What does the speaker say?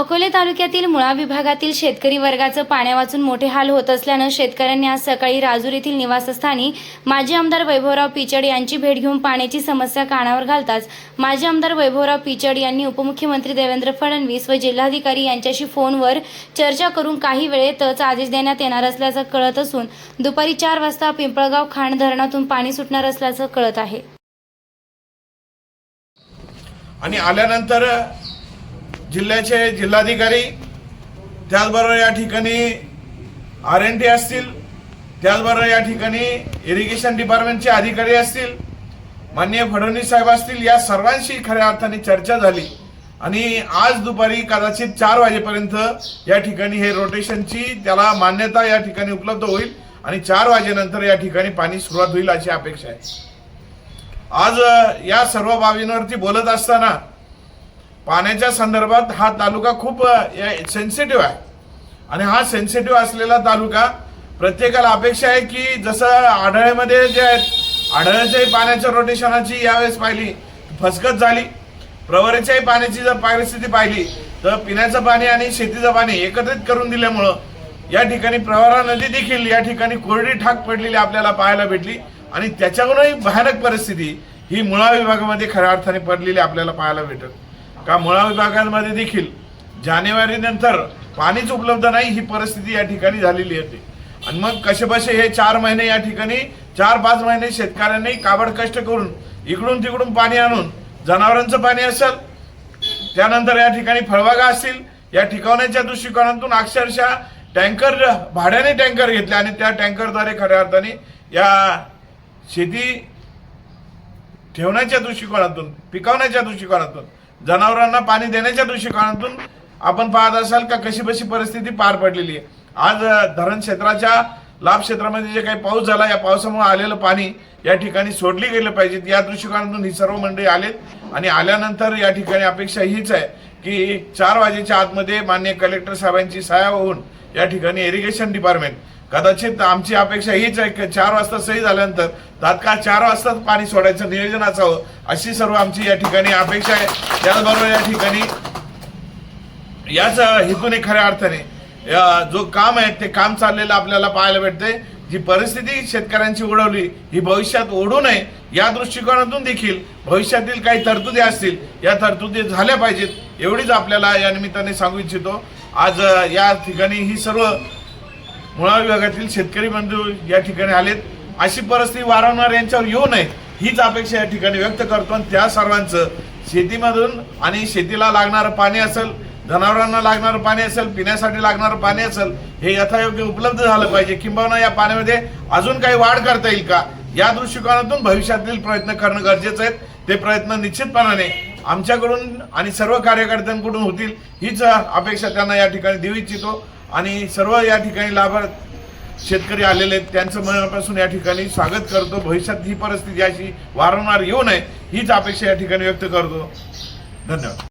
अकोले तालुक्यातील मुळा विभागातील शेतकरी वर्गाचं पाण्या वाचून मोठे हाल होत असल्यानं शेतकऱ्यांनी आज सकाळी राजूर येथील निवासस्थानी माजी आमदार वैभवराव पिचड यांची भेट घेऊन पाण्याची समस्या कानावर घालताच माजी आमदार वैभवराव पिचड यांनी उपमुख्यमंत्री देवेंद्र फडणवीस व जिल्हाधिकारी यांच्याशी फोनवर चर्चा करून काही वेळेतच आदेश देण्यात येणार असल्याचं कळत असून दुपारी चार वाजता पिंपळगाव खाण धरणातून पाणी सुटणार असल्याचं कळत आहे. आणि आल्यानंतर जिल्ह्याचे जिल्हाधिकारी त्याचबरोबर या ठिकाणी आर एन टी असतील त्याचबरोबर या ठिकाणी इरिगेशन डिपार्टमेंटचे अधिकारी असतील माननीय फडणवीस साहेब असतील या सर्वांशी खऱ्या अर्थाने चर्चा झाली. आणि आज दुपारी कदाचित चार वाजेपर्यंत या ठिकाणी हे रोटेशनची त्याला मान्यता या ठिकाणी उपलब्ध होईल आणि चार वाजेनंतर या ठिकाणी पाणी सुरुवात होईल अशी अपेक्षा आहे. आज या सर्व बाबींवरती बोलत असताना पाण्याच्या संदर्भात हा तालुका खूप सेन्सिटिव्ह आहे. आणि हा सेन्सिटिव्ह असलेला तालुका प्रत्येकाला अपेक्षा आहे की जसं आढळ्यामध्ये जे आहेत आढळ्याच्याही पाण्याच्या रोटेशनाची यावेळेस पाहिली फसकत झाली. प्रवरेच्याही पाण्याची जर परिस्थिती पाहिली तर पिण्याचं पाणी आणि शेतीचं पाणी एकत्रित करून दिल्यामुळं या ठिकाणी प्रवरा नदी देखील या ठिकाणी कोरडी ठाक पडलेली आपल्याला पाहायला भेटली. आणि त्याच्यावरही भयानक परिस्थिती ही मुळा विभागामध्ये खऱ्या अर्थाने पडलेली आपल्याला पाहायला भेटत का मुळा भागांमध्ये देखील जानेवारी नंतर पाणीच उपलब्ध नाही ही परिस्थिती या ठिकाणी झालेली होती आणि मग कसेबसे हे चार महिने या ठिकाणी चार पाच महिने शेतकऱ्यांनी काबड कष्ट करून इकडून तिकडून पाणी आणून जनावरांचं पाणी असेल त्यानंतर या ठिकाणी फळबागा असतील या ठिकाणाच्या दृष्टिकोनातून अक्षरशः टँकर भाड्याने टँकर घेतले आणि त्या टँकरद्वारे खऱ्या अर्थाने या शेती ठेवण्याच्या दृष्टिकोनातून पिकवण्याच्या दृष्टिकोनातून जनावरांना पाणी देण्याच्या दृष्टिकोनातून आपण पाहत असाल का कशी बशी परिस्थिती पार पडलेली आहे. आज धरण क्षेत्राच्या लाभ क्षेत्रामध्ये जे काही पाऊस झाला या पावसामुळे आलेलं पाणी या ठिकाणी सोडली गेलं पाहिजेत. या दृष्टिकोनातून ही सर्व मंडळी आलेत आणि आल्यानंतर या ठिकाणी अपेक्षा हीच आहे की चार वाजेच्या आतमध्ये मान्य कलेक्टर साहेबांची सहाय्या होऊन या ठिकाणी इरिगेशन डिपार्टमेंट कदाचित आमची अपेक्षा हीच आहे की चार वाजता सही झाल्यानंतर तात्काळ चार वाजताच पाणी सोडायचं नियोजन असावं अशी सर्व आमची या ठिकाणी अपेक्षा आहे. त्याचबरोबर या ठिकाणी याच हेतूने खऱ्या अर्थाने जो काम आहे ते काम चाललेलं आपल्याला पाहायला भेटते जी परिस्थिती शेतकऱ्यांची ओढवली ही भविष्यात ओढू नये या दृष्टिकोनातून देखील भविष्यातील काही तरतुदी असतील या तरतुदी झाल्या पाहिजेत एवढीच आपल्याला या निमित्ताने सांगू इच्छितो. आज या ठिकाणी ही सर्व मुळा विभागातील शेतकरी बंधू या ठिकाणी आलेत. अशी परिस्थिती वारंवार यांच्यावर येऊ नये हीच अपेक्षा या ठिकाणी व्यक्त करतो. आणि त्या सर्वांचं शेतीमधून आणि शेतीला लागणारं पाणी असेल जनावरांना लागणारं पाणी असेल पिण्यासाठी लागणारं पाणी असेल हे यथायोग्य उपलब्ध झालं पाहिजे. किंबहुना या पाण्यामध्ये अजून काही वाढ करता येईल का? या दृष्टिकोनातून भविष्यातील प्रयत्न करणं गरजेचं आहे. ते प्रयत्न निश्चितपणाने आमच्याकडून आणि सर्व कार्यकर्त्यांकडून होतील हीच अपेक्षा त्यांना या ठिकाणी देऊ इच्छितो. आणि सर्व या ठिकाणी लाभार्थ शेतकरी आलेले आहेत त्यांचं मनापासून या ठिकाणी स्वागत करतो. भविष्यात ही परिस्थिती अशी वारंवार येऊ नये हीच अपेक्षा या ठिकाणी व्यक्त करतो. धन्यवाद.